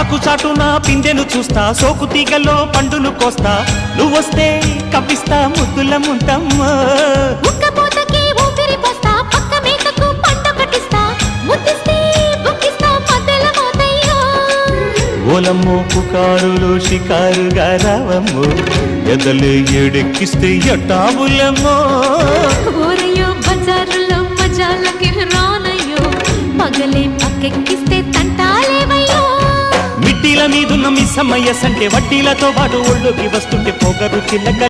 చాటున పిందెను చూస్తా సోకు తీగలో పండును కోస్తా. నువ్వొస్తే కప్పిస్తా ముద్దుల ముంతమ్మో ఓలమ్మో పుకారులు షికారుగా రావమ్మో. ఎదలు ఎడెక్కిస్తే ఎట్టాబులమ్మో మిట్టిల మీదున్న మిస్సమ్మయ్య సంటే వడ్డీలతో పాటు ఒళ్ళుకి వస్తుంటే పొగరు చిల్లక